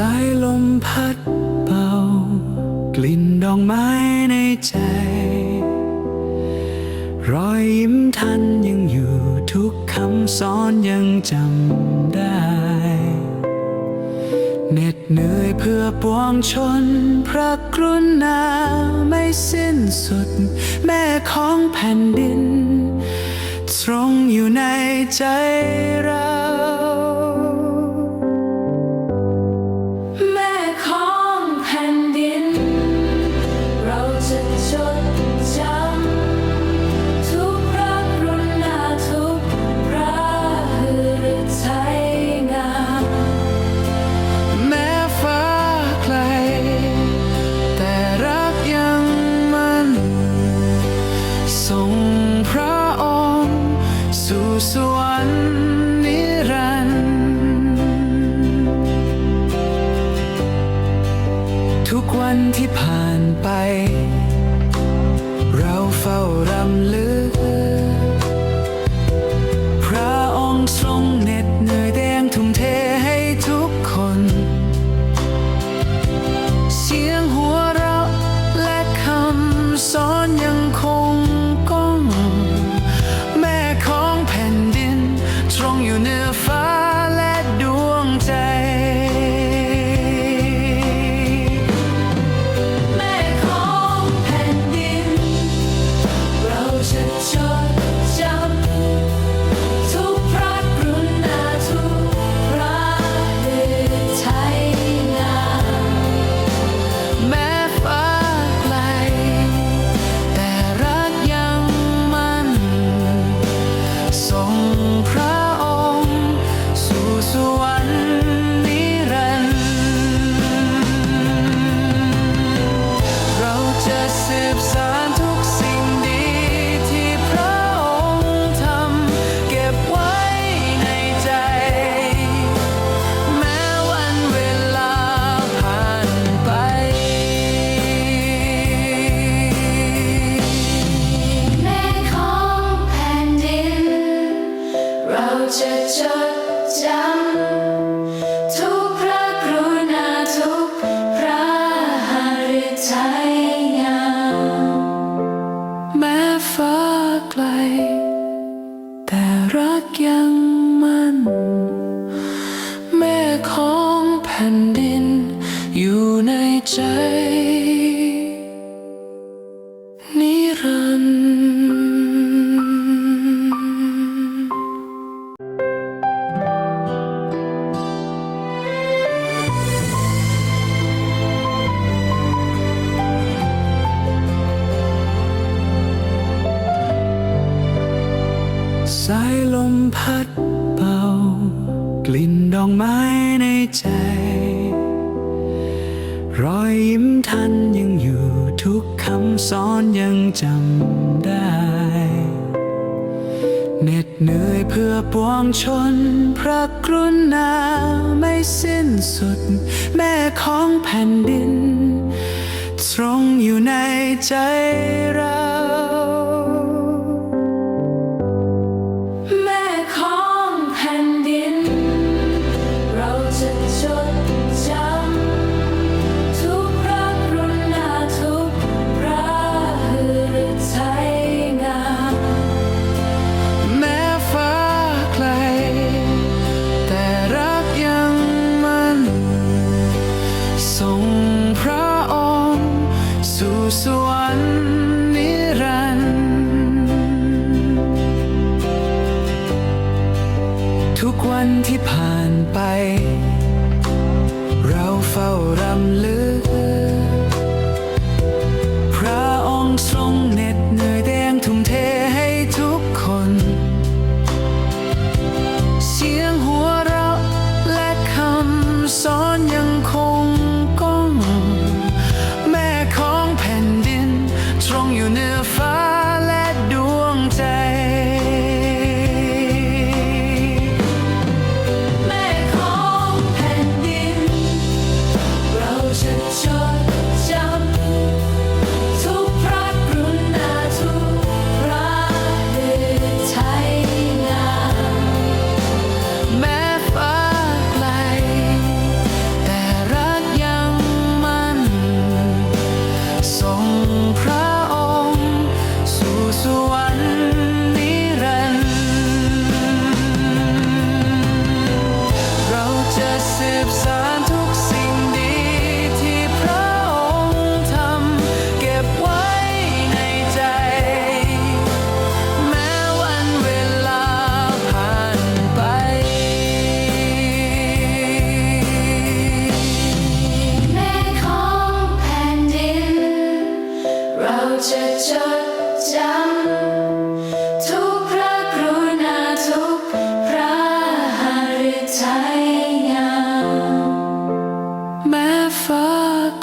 สายลมพัดเบากลิ่นดอกไม้ในใจ รอยยิ้มท่านยังอยู่ทุกคำสอนยังจำได้เหน็ดเหนื่อยเพื่อปวงชน พระกรุณาไม่สิ้นสุด แม่ของแผ่นดินตรงอยู่ในใจ วันที่ผ่านไป เราเฝ้ารำลึก จนิรันด์สายลมพัดเป่ากลิ่นดอกไม้ในใจ อยยิ้มท่านยังอยู่ทุกคำสอนยังจำได้ เหน็ดเหนื่อยเพื่อปวงชน พระกรุณาไม่สิ้นสุด แม่ของแผ่นดิน ตรงอยู่ในใจเรา I'm losing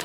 ไก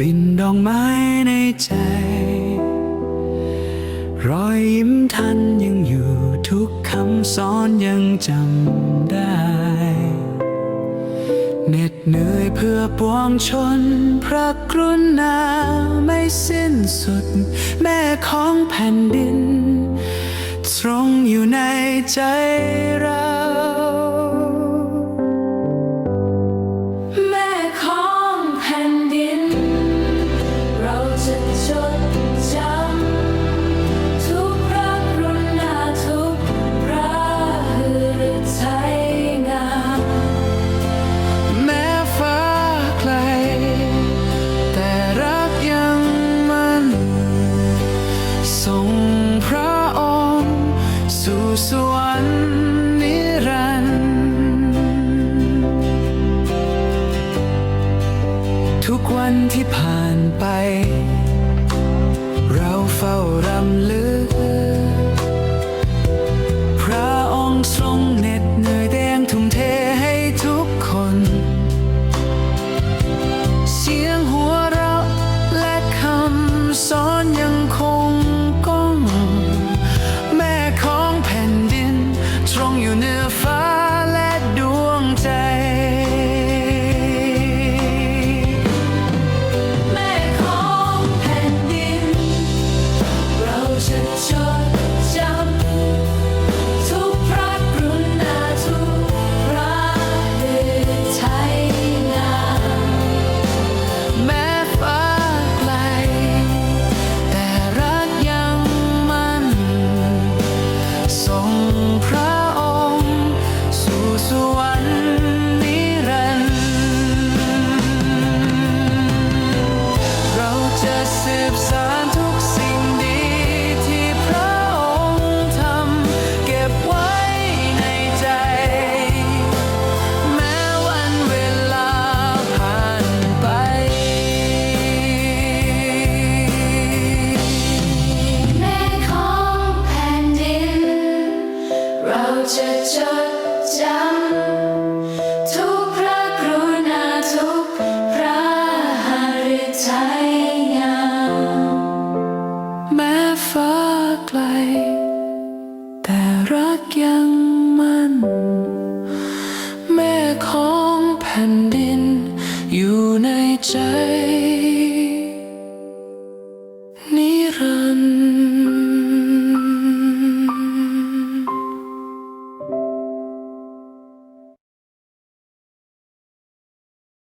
ลิ่นดอกไม้ในใจ รอยยิ้มทันยังอยู่ทุกคำสอนยังจำได้เหน็ดเหนื่อยเพื่อปวงชน พระกรุณาไม่สิ้นสุด แม่ของแผ่นดินตรงอยู่ในใจเรา นิรันดร์ทุกวันที่ผ่านไป เราเฝ้ารำลึก เราจะจดจำทุกพระกรุณาทุกพระฤทัยงามแม้ฟ้าไกล แต่รักยังมั่น แม่ของแผ่นดินอยู่ในใจ